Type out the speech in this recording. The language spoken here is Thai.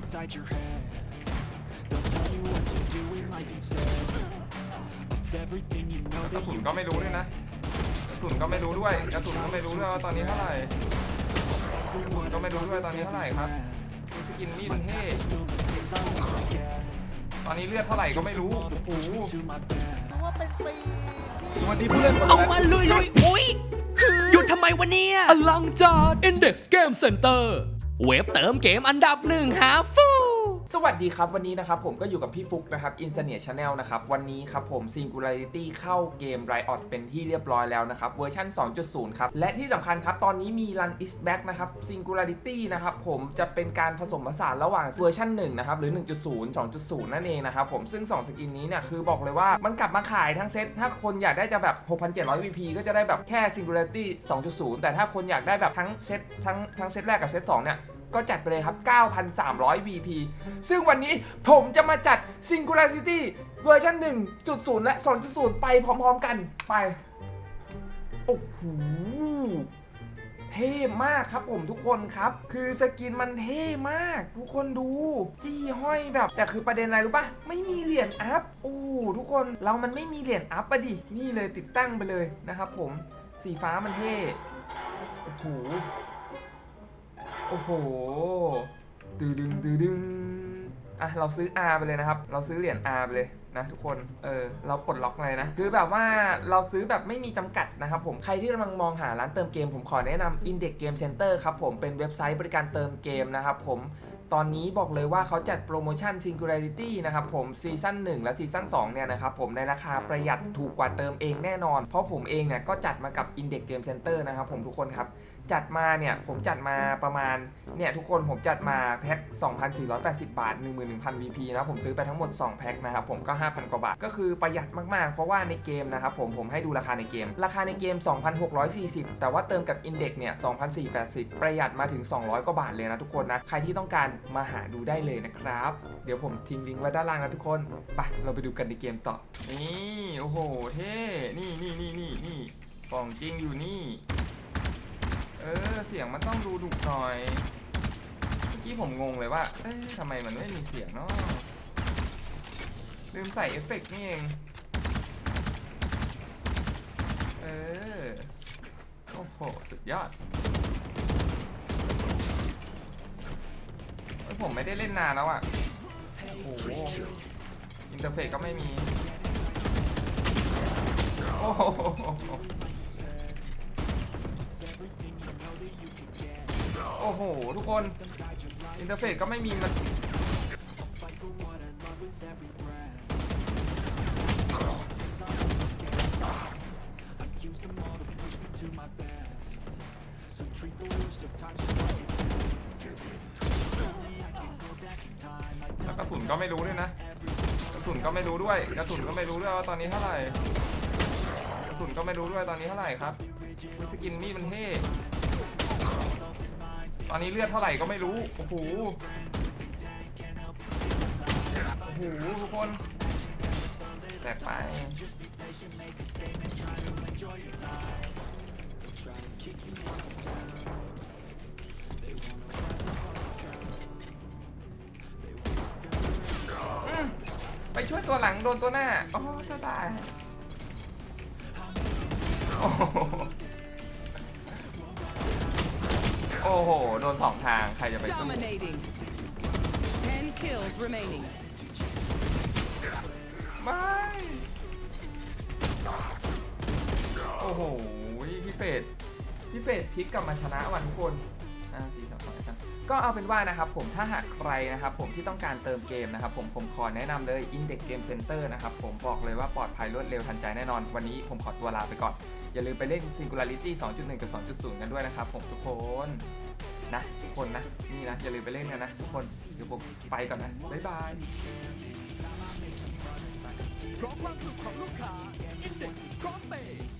inside your head. They'll tell you what to do in life instead of everything you know กระ that สุน you ก็ไม่รู้ด้วยนะกระสุนก็ไม่รู้ด้วยกระสุนก็ไม่รู้ด้วยว่าตอนนี้เท่าไหร่กระสุนก็ไม่รู้ด้วยตอนนี้เท่าไหร่ครับมีสกินมีดมันเท่ still the things I won't forget. ตอนนี้เลือดเท่าไหร่ก็ไม่รู้โอ้โห To my best. ว่าเป็นปีสวัสดีผู้เล่นเอามาลุยลุยอุ้ยหยุดทำไมวะเนี่ยอลังจาก Index Game Center เว็บเติมเกมอันดับหนึ่งหาฟูสวัสดีครับวันนี้นะครับผมก็อยู่กับพี่ฟุกนะครับ i n s a n i a Channel นะครับวันนี้ครับผม Singularity เข้าเกม Riot เป็นที่เรียบร้อยแล้วนะครับเวอร์ชัน2.0 ครับ และที่สำคัญครับ ตอนนี้มี Run is back นะครับ Singularity นะครับผมจะเป็นการผสมผสานระหว่างเวอร์ชัน1นะครับหรือ 1.0 2.0 นั่นเองนะครับผมซึ่ง 2 สกินนี้เนี่ยคือบอกเลยว่ามันกลับมาขายทั้งเซตถ้าคนอยากได้จะแบบ 6,700 VP ก็จะได้แบบแค่ Singularity 2.0 แต่ถ้าคนอยากได้แบบทั้งเซตทั้งทั้งเซตแรกกับเซต2เนี่ย ก็จัดไปเลยครับ 9,300 VP ซึ่งวันนี้ผมจะมาจัด Singularity เวอร์ชัน1.0 และ 2.0 ไปพร้อมๆกันไป โอ้โหเท่มากครับผมทุกคนครับ คือสกินมันเท่มาก ทุกคนดู จี้ห้อยแบบ แต่คือประเด็นอะไรรู้ปะไม่มีเหรียญอัพโอ้ทุกคนเรามันไม่มีเหรียญอัพอะดิ นี่เลยติดตั้งไปเลยนะครับผมสีฟ้ามันเท่โอ้โห โอ้โหตือดึงตือดึงอะเราซื้อ R ไปเลยนะครับ เราซื้อเหรียญ R ไปเลยนะทุกคน เออ เราปลดล็อกเลยนะ คือแบบว่าเราซื้อแบบไม่มีจำกัดนะครับผม ใครที่กำลังมองหาร้านเติมเกม ผมขอแนะนำ Index Game Center ครับผม เป็นเว็บไซต์บริการเติมเกมนะครับผม ตอนนี้บอกเลยว่าเขาจัดโปรโมชั่น Singularity นะครับผม ซีซั่น1 และซีซั่น2เนี่ยนะครับผม ในราคาประหยัดถูกกว่าเติมเองแน่นอน เพราะผมเองเนี่ยก็จัดมากับ Index Game Center นะครับผมทุกคนครับจัดมาเนี่ยผมจัดมาประมาณเนี่ยทุกคนผมจัดมาแพ็ค 2,480 บาท 11,000 VP นะผมซื้อไปทั้งหมด 2 แพ็คนะครับผมก็ 5,000 กว่าบาท ก็คือประหยัดมากๆ เพราะว่าในเกมนะครับผมผมให้ดูราคาในเกม ราคาในเกม 2,640 แต่ว่าเติมกับ Index เนี่ย 2,480 ประหยัดมาถึง 200 กว่าบาทเลยนะทุกคนนะ ใครที่ต้องการมาหาดูได้เลยนะครับ เดี๋ยวผมทิ้งลิงก์ไว้ด้านล่างนะทุกคนไปเราไปดูกันในเกมต่อนี่โอ้โหเท่นี่นี่นี่นี่นี่ของจริงอยู่นี่ เออ เสียงมันต้องดูดุหน่อย เมื่อกี้ผมงงเลยว่า เอ๊ะทำไมมันไม่มีเสียงเนาะลืมใส่เอฟเฟกต์นี่เอง เออ โอ้โห สุดยอดเอ้ยผมไม่ได้เล่นนานแล้วอะ่ะ โอ้โห อินเทอร์เฟซก็ไม่มี โอ้โห โอ้โห ทุกคน อินเทอร์เฟซก็ไม่มีมันแล้วกระสุนก็ไม่รู้ด้วยนะ กระสุนก็ไม่รู้ด้วย กระสุนก็ไม่รู้ด้วยว่าตอนนี้เท่าไหร่ กระสุนก็ไม่รู้ด้วยตอนนี้เท่าไหร่ครับมีสกินมีดมันเท่ ตอนนี้เลือดเท่าไหร่ก็ไม่รู้ โอ้โห โอ้โห ทุกคนแตกไปไปช่วยตัวหลังโดนตัวหน้า โอ้จะตายโอ้ อ้โห โดนสองทาง ใครจะไปสู้ Dominating. Ten kills remaining. ไม่ โอ้โห พี่เฟดพี่เฟดพลิกกลับมาชนะวันทุกคน อ่าสี่สองสองครับก็เอาเป็นว่านะครับผมถ้าหากใครนะครับผมที่ต้องการเติมเกมนะครับผมผมขอแนะนำเลย Index Game Center นะครับผมบอกเลยว่าปลอดภัยรวดเร็วทันใจแน่นอน วันนี้ผมขอตัวลาไปก่อน อย่าลืมไปเล่น Singularity 2.1 กับ 2.0 กันด้วยนะครับผมทุกคนนะทุกคนนะนี่นะอย่าลืมไปเล่นกันนะทุกคนเดี๋ยวผมไปก่อนนะบ๊ายบายเพราะความสุขของลูกค้า Index พร้อมเปย์